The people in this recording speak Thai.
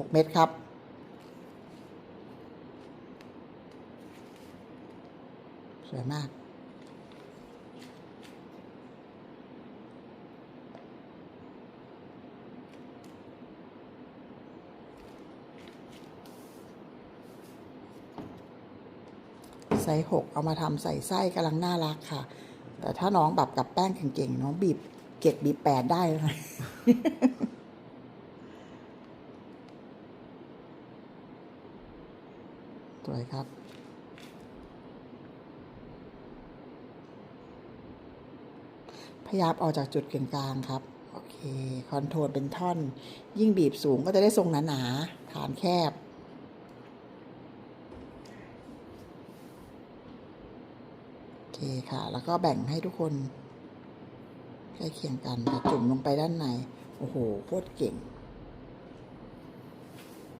หกเม็ดครับ สวยมาก ไซส์หกเอามาทำใส่ไส้กำลังน่ารักค่ะ แต่ถ้าน้องแบบกับแป้งเก่งๆ น้องบีบเกล็ดบีบแปดได้เลย สวยครับ พยายามออกจากจุดกึ่งกลางครับ โอเค คอนโทรลเป็นท่อน ยิ่งบีบสูงก็จะได้ทรงหนาๆ ฐานแคบโอเคค่ะ แล้วก็แบ่งให้ทุกคนใกล้เคียงกันจุ่มลงไปด้านใน โอ้โห โคตรเก่ง